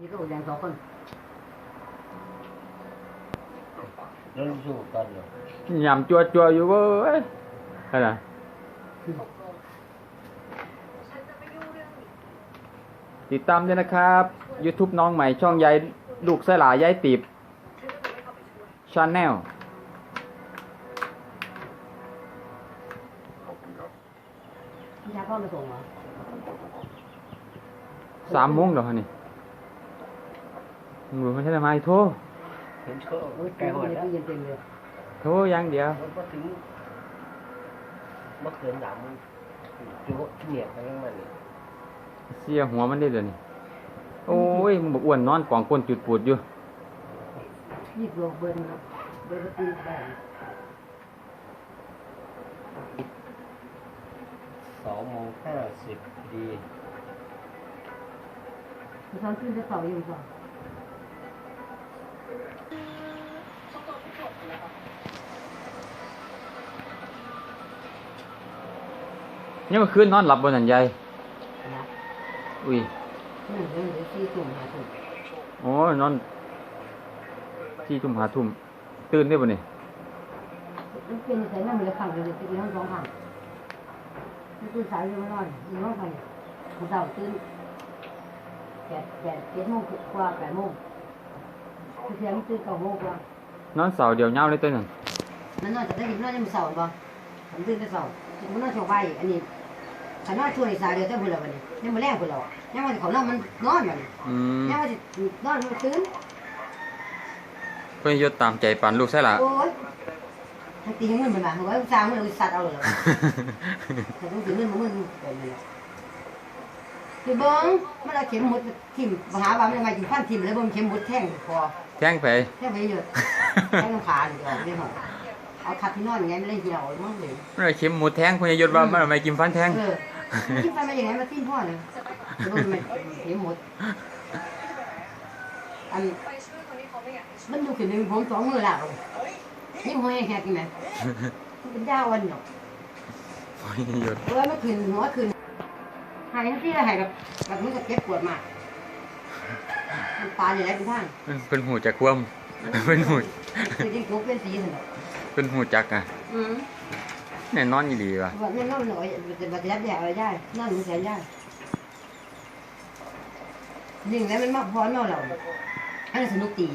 นี่ก็แดงสองคนแล้วสู้กันเหรอยำจัวจัวๆอยู่เว้ยอะไรติดตามด้วยนะครับ YouTube น้องใหม่ช่องยายลูกสลายยายตีบชาแนลพี่ชายพ่อมาส่งเหรอสามโมงแล้วฮะนี่ มือมันใช่ไหมโทรเห็นเขาโอ้ยแกแกหหัอวดในแล้วตู้เย็นเต็มเลยโทรอย่างเดียวมันก็ถึงเมื่อคืนหลังมันจุกเหนียบไปข้างมันนี่เสียหัวมันได้เลยนี่โอ้ยมึงบอกอ้วนนอนกองก้นจุดปูดอยู่ยี่สิบโลเบิร์นครับเบิร์นก็ตีได้สองโมงห้าสิบดีพี่ชายขึ้นจะเสาอยู่ก่อน ยังเมื่อคืนนอนหลับบนสันยายนะอุ้ยนี่เดี๋ยวเดี๋ยวที่ตุ่มหาตุ่มโอ้ยนอนที่ทุ่มหาทุ่ม ตื่นได้ป่ะนี่มันเป็นแต่นั่นมันเลยขังเลยตีทั้งสองขังนี่ตื่นสายอยู่ไม่นอนอยู่ห้องไปผมเสาตื่นแปดแปดเจ็ดโมงกว่าแปดโมงคือเสียงตื่นเก้าโมงกว่านอนเสาเดียวเงาเลยตัวหนึ่งนั่นนอนจะได้กินนอนยังเสาบ่ผมตื่นแต่เสาผมนอนช่วงบ่ายอันนี้ ขันนอนช่วงอีสานเดียวแต่พุ่นละวันนี้ยังมาแรงพุ่นละยังวันเขานอนมันนอนมันอืมยังวันนอนมันตื่นเพื่อนยศตามใจปันลูกใช่ละโอ้ยทั้งตีเงินมันมาหัวสร้างมันเลยสัตว์เอาเลยแต่ต้องตีเงินมันมันเป็นเลยคือเบิ้งมันเอาเข็มหมุดทิ่มมหาว่ามันมาจิพันทิ่มแล้วเบิ้งเข็มหมุดแท่งคอแท่งไปแท่งไปเยอะแท่งขาหรือออกได้หมด เอาคัดที่นอนไงไม่ได้เหี่ยวมั้งเลยมันเอาเข็มหมูแท่งเพื่อนยศว่ามันเอาไม่กินฟันแท่งเออทิ่มไปมาอย่างไรมาทิ่มพ่อเลยเบิ้งมันเข็มหมุดอันมันอยู่ขึ้นหนึ่งผมสองมือแล้วนี่หัวแหกกินไหมมันเป็นยาวันเนาะเพื่อนยศเออเมื่อคืนหัวคืนหายทั้งที่เลยหายแบบแบบนี้ก็เจ็บปวดมากมันตายอยู่แล้วทุกท่านเพื่อนหูจักความเพื่อนหูคือจริงๆเป็นสีสนุก เพื่อนหูจักอะอืมแน่นอนอีหลีว่ะแบบนี้นอนหน่อยจะบัดยัดแยกอะไรได้นอนมือแสนได้ยิงแล้วมันมาพร้อนเราเราอันนั้นสนุกตี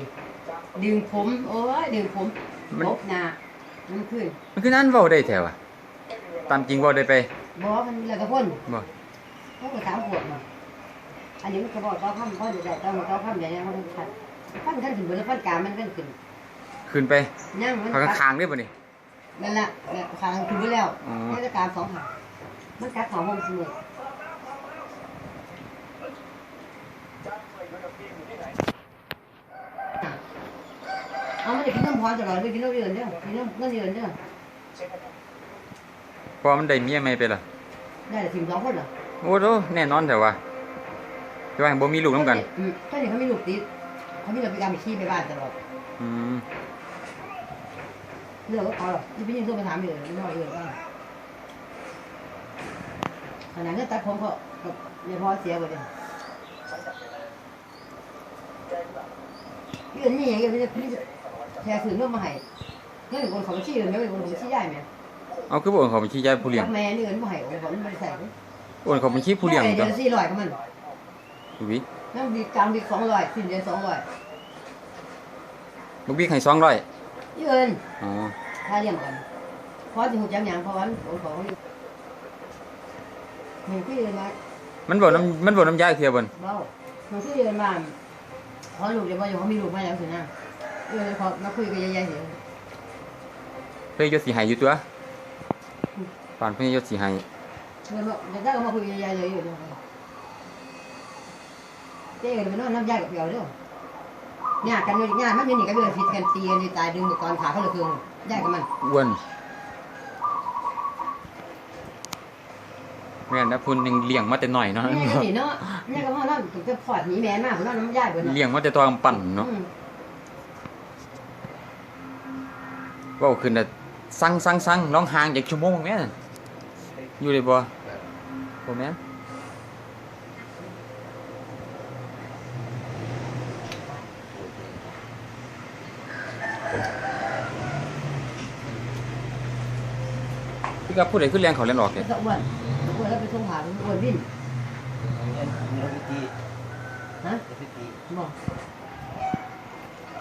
ดึงผมโอ้ยดึงผมลบหน้ามันขึ้นมันคือนั่นเว้าได้แถวอะตามจริงเว้าได้ไปบอกมันแล้วก็พ่นบ่เขาก็สามขวดมาอันนี้มันก็บอกเก้าข้ามเขาจะได้เก้าเก้าข้ามใหญ่เนี่ยเขาต้องขัดฟันกันถึงบนแล้วฟันกลางมันกันขึ้น ขึ้นไปย่างมันเขาคางๆได้ป่ะนี่นั่นแหละแบบขางถึงไปแล้วอ๋อนี่จะการสองขามันกัดสองวงเสมอเอาไม่ได้กินน้ำพรตลอดไปกินน้ำเดือนเด้อกินน้ำน้ำเดือนเด้อพอมันได้เมียไม่ไปล่ะได้แต่ถึงสองคนเหรอโอ้โหแน่นอนแต่ว่าแต่ว่าบ่มีลูกน้ำกันอืมถ้าเด็กเขาไม่ลูกติดเขาไม่เราไปการไปขี้ไปบ้านตลอดอืม เรื่องก็เอาหรอกที่พี่ยิ่งโทรมาถามอยู่ไม่น้อยเอื่นบ้างขนาดเงินตัดผมเขาก็ไม่พอเสียหมดเลยพี่อื่นนี่อย่างเงี้ยพี่จะพี่จะแชร์คืนเรื่องมาให้เงินคนของชี้อื่นไม่เป็นคนของชี้ได้ไหมเอาคือบ่โอนเขาบัญชียายผู้เลี้ยงแม่นี่เงินมาให้โอ้โหมันไม่ได้ใส่โอนเขาบัญชีผู้เลี้ยงเดืตัอวนสี่ร้อยก็มันอุ้ยนั่งดีกลางดีสองร้อยสิ้นเดือนสองร้อยลูกบิ๊กให้200ยื นอ๋อค่าเลี้ยงกันพอจะหูจังหยังเพราะวันโอ้โหหนึ่งที่ยืนมามันบ่น้ำมันบ่น้ำยายเทียบนเบ้าหนึ่งที่ยืนมาพอลูกเดี๋ยวว่าอยู่เขามีลูกมาแล้วสินะเออพอมาคุยกับยายๆเห็นเพื่อยศสิให้อยู่ตัวปานเพื่อยศสิให้เงินว่าจะได้ก็มาคุยกับยายๆเลยอยู่ด้วยเจ๊กันไปนอนน้ำยากับเปียวเด้อ เนี่ยกันอยู่เนี่ยมันอยู่นี่ก็เดือนผิดกันตีกันอยู่ตายดึงอุปกรณ์ขาเขาเลยคืนยายกับมันอ้วนแม่นนะพุ่นยังเลี้ยงมาแต่น้อยเนาะเนี่ยก็นี่เนาะเนี่ยก็พ่อนั่นถึงจะพอดหนีแม่มากผมนอนน้ำยาเบิดเนาะเลี้ยงมาแต่ตอนปั่นเนาะอืมเว้าขึ้นน่ะสั่งสั่งสั่งร้องหางจากชั่วโมงแม่นอยู่ได้บ่บ่แม่น พี่กับผู้ใดขึ้นแรงเขาเล่นออกไม่เนี่ยต้องอ้วนอ้วนแล้วไปส่งหาอ้วนวิ่งเนื้อพิธีฮะพิธีบอก